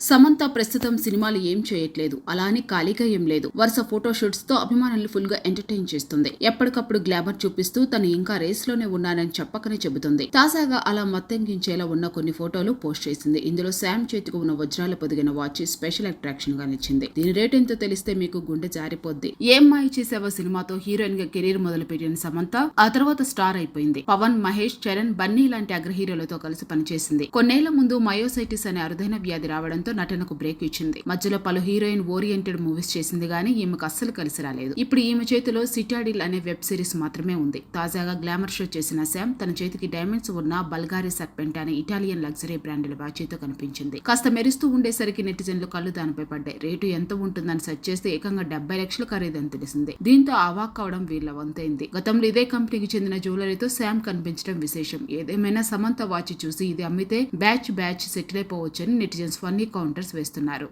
సమంత ప్రస్తుతం సినిమాలు ఏం చేయట్లేదు. అలా అని ఖాళీగా ఏం లేదు. వరుస ఫోటో షూట్స్తో అభిమానులు ఫుల్గా ఎంటర్టైన్ చేస్తుంది. ఎప్పటికప్పుడు గ్లామర్ చూపిస్తూ తను ఇంకా రేస్లోనే ఉన్నానని చెప్పకనే చెబుతుంది. తాజాగా అలా మత్తంగించేలా ఉన్న కొన్ని ఫోటోలు పోస్ట్ చేసింది. ఇందులో శామ్ చేతికి ఉన్న వజ్రాలు పొదిగిన వాచ్ స్పెషల్ అట్రాక్షన్గా నిలిచింది. దీని రేట్ ఎంతో తెలిస్తే మీకు గుండె జారిపోద్ది. ఏం మాయ చేసావో సినిమాతో హీరోయిన్గా కెరీర్ మొదలు పెట్టిన సమంత ఆ తర్వాత స్టార్ అయిపోయింది. పవన్ మహేష్ చరణ్ బన్నీ లాంటి అగ్ర హీరోలతో కలిసి పనిచేసింది. కొన్నేళ్ళ ముందు మయోసైటిస్ అనే అరుదైన వ్యాధి రావడం రావడంతో నటనకు బ్రేక్ ఇచ్చింది. మధ్యలో పలు హీరోయిన్ ఓరియంటెడ్ మూవీస్ చేసింది గానీ ఈమెకు అస్సలు కలిసి రాలేదు. ఇప్పుడు ఈమె చేతిలో సిటాడిల్ అనే వెబ్ సిరీస్ మాత్రమే ఉంది. తాజాగా గ్లామర్ షో చేసిన శామ్ తన చేతికి డైమండ్స్ ఉన్న బల్గారి సర్పెంట్ అనే ఇటాలియన్ లగ్జరీ బ్రాండ్ల వాచీతో కనిపించింది. కాస్త మెరుస్తూ ఉండేసరికి నెటిజన్లు కళ్ళు దానిపై పడ్డాయి. రేటు ఎంత ఉంటుందని సెర్చ్ చేస్తే ఏకంగా డెబ్బై లక్షలు ఖరీదని తెలిసింది. దీంతో అవాక్ అవడం వీళ్ళ వంతైంది. గతంలో ఇదే కంపెనీకి చెందిన జ్యువెలరీతో శామ్ కనిపించడం విశేషం. ఏదేమైనా సమంత వాచ్ చూసి ఇది అమ్మితే బ్యాచ్ బ్యాచ్ సెటిల్ అయిపోవచ్చని నెటిజన్స్ ఫన్నీ కౌంటర్స్ వేస్తున్నారు.